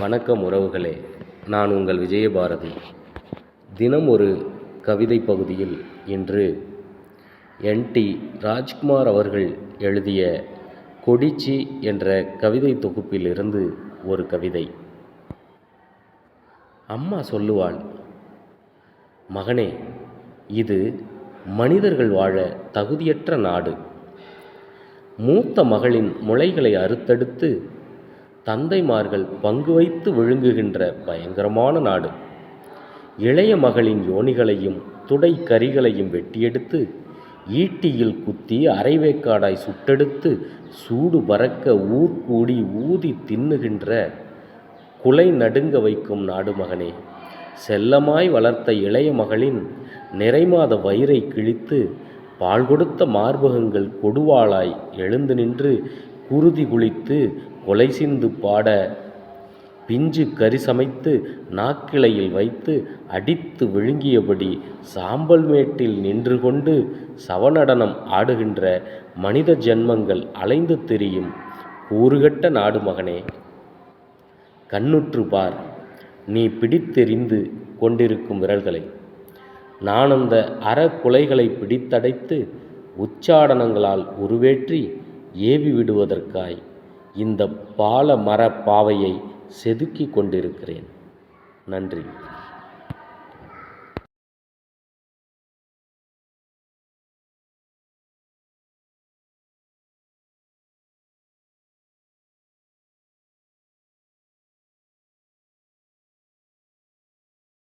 வணக்கம் உறவுகளே. நான் உங்கள் விஜயபாரதி. தினம் ஒரு கவிதை பகுதியில் இன்று என்டி ராஜ்குமார் அவர்கள் எழுதிய கொடிச்சி என்ற கவிதை தொகுப்பிலிருந்து ஒரு கவிதை. அம்மா சொல்லுவாள் மகனே இது மனிதர்கள் வாழ தகுதியற்ற நாடு. மூத்த மகளின் முளைகளை அறுத்தெடுத்து தந்தைமார்கள் பங்கு வைத்து விழுங்குகின்ற பயங்கரமான நாடு. இளைய மகளின் யோனிகளையும் துடை கரிகளையும் வெட்டியெடுத்து ஈட்டியில் குத்தி அரைவேக்காடாய் சுட்டெடுத்து சூடு பறக்க ஊர் கூடி ஊதி தின்னுகின்ற குலை நடுங்க வைக்கும் நாடு மகனே. செல்லமாய் வளர்த்த இளைய மகளின் நிறைமாத வயிறை கிழித்து பால் கொடுத்த மார்பகங்கள் கொடுவாளாய் எழுந்து நின்று குருதி குளித்து கொலை சிந்து பாட பிஞ்சு கறி சமைத்து நாக்கிளையில் வைத்து அடித்து விழுங்கியபடி சாம்பல் மேட்டில் நின்று கொண்டு சவநடனம் ஆடுகின்ற மனித ஜென்மங்கள் அலைந்து திரியும் கூறுகட்ட நாடு மகனே. கண்ணுற்று பார் நீ பிடித்தெறிந்து கொண்டிருக்கும் விரல்களை. நான் அந்த அற குலைகளை பிடித்தடைத்து உச்சாடனங்களால் உருவேற்றி ஏவி விடுவதற்காய் இந்த பால மர பாவையை செதுக்கி கொண்டிருக்கிறேன். நன்றி.